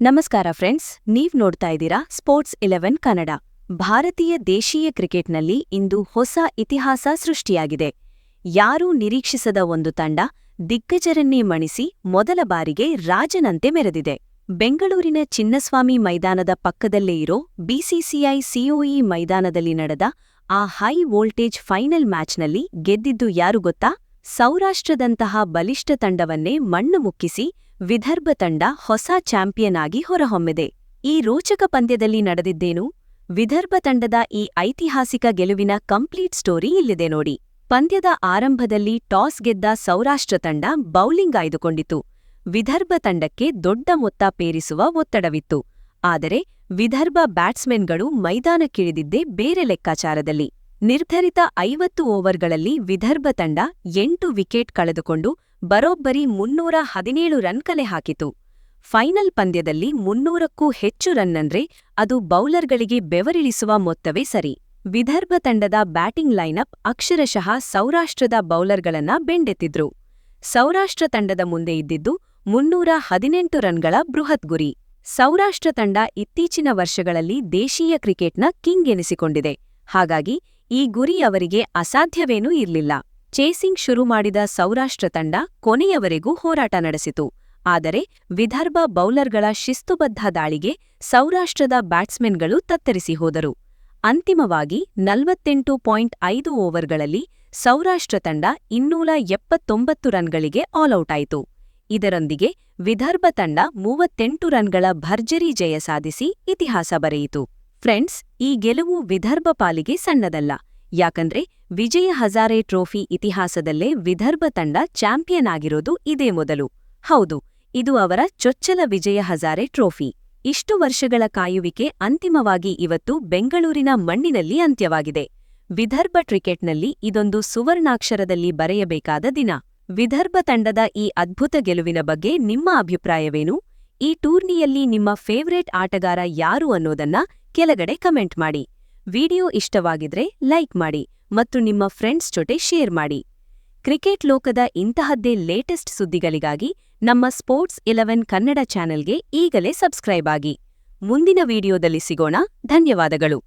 ನಮಸ್ಕಾರ ಫ್ರೆಂಡ್ಸ್ ನೀವ್ ನೋಡ್ತಾ ಇದ್ದೀರಾ ಸ್ಪೋರ್ಟ್ಸ್ ಇಲೆವೆನ್ ಕನ್ನಡ. ಭಾರತೀಯ ದೇಶೀಯ ಕ್ರಿಕೆಟ್ನಲ್ಲಿ ಇಂದು ಹೊಸ ಇತಿಹಾಸ ಸೃಷ್ಟಿಯಾಗಿದೆ. ಯಾರೂ ನಿರೀಕ್ಷಿಸದ ಒಂದು ತಂಡ ದಿಗ್ಗಜರನ್ನೇ ಮಣಿಸಿ ಮೊದಲ ಬಾರಿಗೆ ರಾಜನಂತೆ ಮೆರೆದಿದೆ. ಬೆಂಗಳೂರಿನ ಚಿನ್ನಸ್ವಾಮಿ ಮೈದಾನದ ಪಕ್ಕದಲ್ಲೇ ಇರೋ ಬಿಸಿಸಿಐ ಸಿಒಇ ಮೈದಾನದಲ್ಲಿ ನಡೆದ ಆ ಹೈ ವೋಲ್ಟೇಜ್ ಫೈನಲ್ ಮ್ಯಾಚ್ನಲ್ಲಿ ಗೆದ್ದಿದ್ದು ಯಾರು ಗೊತ್ತಾ? ಸೌರಾಷ್ಟ್ರದಂತಹ ಬಲಿಷ್ಠ ತಂಡವನ್ನೇ ಮಣ್ಣು ಮುಕ್ಕಿಸಿ ವಿದರ್ಭ ತಂಡ ಹೊಸ ಚಾಂಪಿಯನ್ ಆಗಿ ಹೊರಹೊಮ್ಮಿದೆ. ಈ ರೋಚಕ ಪಂದ್ಯದಲ್ಲಿ ನಡೆದಿದ್ದೇನು? ವಿದರ್ಭ ತಂಡದ ಈ ಐತಿಹಾಸಿಕ ಗೆಲುವಿನ ಕಂಪ್ಲೀಟ್ ಸ್ಟೋರಿ ಇಲ್ಲಿದೆ ನೋಡಿ. ಪಂದ್ಯದ ಆರಂಭದಲ್ಲಿ ಟಾಸ್ ಗೆದ್ದ ಸೌರಾಷ್ಟ್ರ ತಂಡ ಬೌಲಿಂಗ್ ಆಯ್ದುಕೊಂಡಿತು. ವಿದರ್ಭ ತಂಡಕ್ಕೆ ದೊಡ್ಡ ಮೊತ್ತ ಪೇರಿಸುವ ಒತ್ತಡವಿತ್ತು. ಆದರೆ, ವಿದರ್ಭ ಬ್ಯಾಟ್ಸ್ಮನ್ಗಳು ಮೈದಾನಕ್ಕಿಳಿದಿದ್ದೇ ಬೇರೆ ಲೆಕ್ಕಾಚಾರದಲ್ಲಿ. ನಿರ್ಧರಿತ ಐವತ್ತು ಓವರ್ಗಳಲ್ಲಿ ವಿದರ್ಭ ತಂಡ ಎಂಟು ವಿಕೆಟ್ ಕಳೆದುಕೊಂಡು ಬರೋಬ್ಬರಿ ಮುನ್ನೂರ ಹದಿನೇಳು ರನ್ ಕಲೆ ಹಾಕಿತು. ಫೈನಲ್ ಪಂದ್ಯದಲ್ಲಿ ಮುನ್ನೂರಕ್ಕೂ ಹೆಚ್ಚು ರನ್ನಂದ್ರೆ ಅದು ಬೌಲರ್ಗಳಿಗೆ ಬೆವರಿಳಿಸುವ ಮೊತ್ತವೇ ಸರಿ. ವಿದರ್ಭ ತಂಡದ ಬ್ಯಾಟಿಂಗ್ ಲೈನಪ್ ಅಕ್ಷರಶಃ ಸೌರಾಷ್ಟ್ರದ ಬೌಲರ್ಗಳನ್ನ ಬೆಂಡೆತ್ತಿದ್ರು. ಸೌರಾಷ್ಟ್ರ ತಂಡದ ಮುಂದೆ ಇದ್ದಿದ್ದು ಮುನ್ನೂರ ಹದಿನೆಂಟು ರನ್ಗಳ ಬೃಹತ್ ಗುರಿ. ಸೌರಾಷ್ಟ್ರ ತಂಡ ಇತ್ತೀಚಿನ ವರ್ಷಗಳಲ್ಲಿ ದೇಶೀಯ ಕ್ರಿಕೆಟ್ನ ಕಿಂಗ್ ಎನಿಸಿಕೊಂಡಿದೆ. ಹಾಗಾಗಿ ಈ ಗುರಿ ಅವರಿಗೆ ಅಸಾಧ್ಯವೇನೂ ಇರಲಿಲ್ಲ. ಚೇಸಿಂಗ್ ಶುರು ಮಾಡಿದ ಸೌರಾಷ್ಟ್ರ ತಂಡ ಕೊನೆಯವರೆಗೂ ಹೋರಾಟ ನಡೆಸಿತು. ಆದರೆ ವಿದರ್ಭ ಬೌಲರ್ಗಳ ಶಿಸ್ತುಬದ್ಧ ದಾಳಿಗೆ ಸೌರಾಷ್ಟ್ರದ ಬ್ಯಾಟ್ಸ್ಮನ್ಗಳು ತತ್ತರಿಸಿ ಹೋದರು. ಅಂತಿಮವಾಗಿ ನಲವತ್ತೆಂಟು ಪಾಯಿಂಟ್ ಐದು ಓವರ್ಗಳಲ್ಲಿ ಸೌರಾಷ್ಟ್ರ ತಂಡ ಇನ್ನೂರ ಎಪ್ಪತ್ತೊಂಬತ್ತು ರನ್ಗಳಿಗೆ ಆಲ್ಔಟ್ ಆಯಿತು ಇದರೊಂದಿಗೆ ವಿದರ್ಭ ತಂಡ ಮೂವತ್ತೆಂಟು ರನ್ಗಳ ಭರ್ಜರಿ ಜಯ ಸಾಧಿಸಿ ಇತಿಹಾಸ ಬರೆಯಿತು. ಫ್ರೆಂಡ್ಸ್, ಈ ಗೆಲುವು ವಿದರ್ಭ ಪಾಲಿಗೆ ಸಣ್ಣದಲ್ಲ. ಯಾಕಂದ್ರೆ ವಿಜಯ ಹಜಾರೆ ಟ್ರೋಫಿ ಇತಿಹಾಸದಲ್ಲೇ ವಿದರ್ಭ ತಂಡ ಚಾಂಪಿಯನ್ ಆಗಿರೋದು ಇದೇ ಮೊದಲು. ಹೌದು, ಇದು ಅವರ ಚೊಚ್ಚಲ ವಿಜಯ ಹಜಾರೆ ಟ್ರೋಫಿ. ಇಷ್ಟು ವರ್ಷಗಳ ಕಾಯುವಿಕೆ ಅಂತಿಮವಾಗಿ ಇವತ್ತು ಬೆಂಗಳೂರಿನ ಮಣ್ಣಿನಲ್ಲಿ ಅಂತ್ಯವಾಗಿದೆ. ವಿದರ್ಭ ಕ್ರಿಕೆಟ್ನಲ್ಲಿ ಇದೊಂದು ಸುವರ್ಣಾಕ್ಷರದಲ್ಲಿ ಬರೆಯಬೇಕಾದ ದಿನ. ವಿದರ್ಭ ತಂಡದ ಈ ಅದ್ಭುತ ಗೆಲುವಿನ ಬಗ್ಗೆ ನಿಮ್ಮ ಅಭಿಪ್ರಾಯವೇನು? ಈ ಟೂರ್ನಿಯಲ್ಲಿ ನಿಮ್ಮ ಫೇವರೇಟ್ ಆಟಗಾರ ಯಾರು ಅನ್ನೋದನ್ನ ಕೆಳಗಡೆ ಕಮೆಂಟ್ ಮಾಡಿ. ವಿಡಿಯೋ ಇಷ್ಟವಾಗಿದ್ರೆ ಲೈಕ್ ಮಾಡಿ ಮತ್ತು ನಿಮ್ಮ ಫ್ರೆಂಡ್ಸ್ ಜೊತೆ ಶೇರ್ ಮಾಡಿ. ಕ್ರಿಕೆಟ್ ಲೋಕದ ಇಂತಹದ್ದೇ ಲೇಟೆಸ್ಟ್ ಸುದ್ದಿಗಳಿಗಾಗಿ ನಮ್ಮ ಸ್ಪೋರ್ಟ್ಸ್ ಇಲೆವೆನ್ ಕನ್ನಡ ಚಾನೆಲ್ಗೆ ಈಗಲೇ ಸಬ್ಸ್ಕ್ರೈಬ್ ಆಗಿ. ಮುಂದಿನ ವಿಡಿಯೋದಲ್ಲಿ ಸಿಗೋಣ. ಧನ್ಯವಾದಗಳು.